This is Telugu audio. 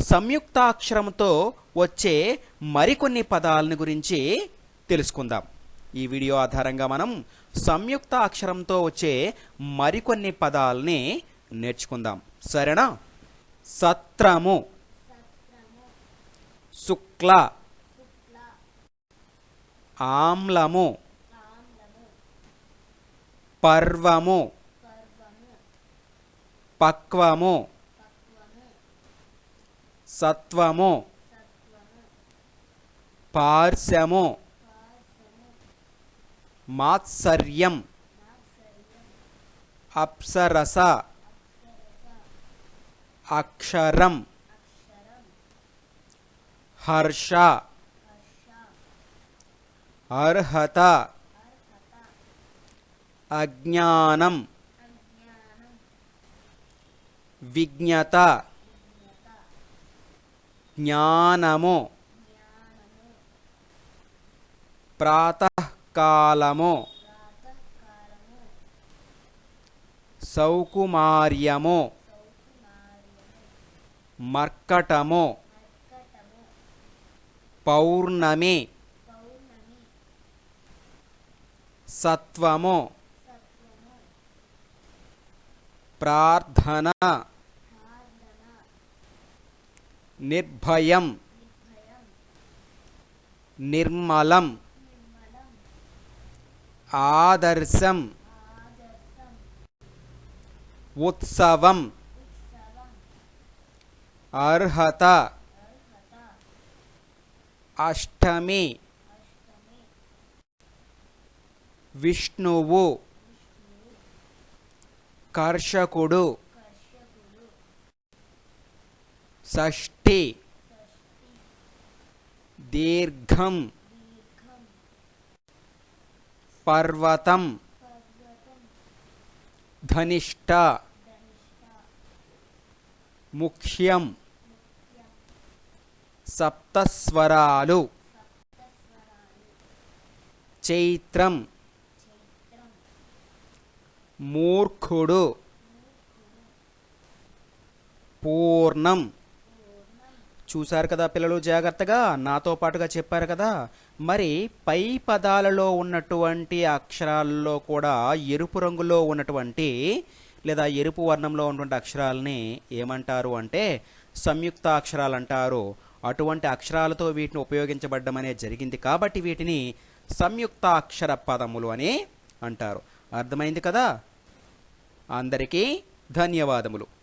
సంయుక్తాక్షరంతో వచ్చే మరికొన్ని పదాలని గురించి తెలుసుకుందాం. ఈ వీడియో ఆధారంగా మనం సంయుక్త అక్షరంతో వచ్చే మరికొన్ని పదాలని నేర్చుకుందాం. సరేనా? సత్రము. శుక్ల. ఆమ్లము. పర్వము. పక్వము. సత్వము పార్శ్యము మాత్సర్యం అప్సరస అక్షరం హర్ష అర్హత అజ్ఞానం విజ్ఞత జ్ఞానము. ప్రాతకాలము. సౌకుమార్యము. మర్కటము. పౌర్ణమి. సత్వము. ప్రార్థన. నిర్భయం. నిర్మలం. ఆదర్శం. ఉత్సవం. అర్హత. అష్టమి. విష్ణువు. కర్షకుడు. షష్ఠి దీర్ఘం. పర్వతం. ధనిష్ట. ముఖ్యం. సప్తస్వరాలు. చైత్రం. మూర్ఖుడు. పూర్ణం. చూశారు కదా పిల్లలు జాగ్రత్తగా నాతో పాటుగా చెప్పారు కదా. మరి పై పదాలలో ఉన్నటువంటి అక్షరాల్లో కూడా ఎరుపు రంగులో ఉన్నటువంటి లేదా ఎరుపు వర్ణంలో ఉన్నటువంటి అక్షరాలని ఏమంటారు అంటే సంయుక్త అక్షరాలు అంటారు అటువంటి అక్షరాలతో వీటిని ఉపయోగించబడ్డం అనేది జరిగింది కాబట్టి వీటిని సంయుక్త అక్షర పదములు అని అంటారు. అర్థమైంది కదా? అందరికీ ధన్యవాదములు.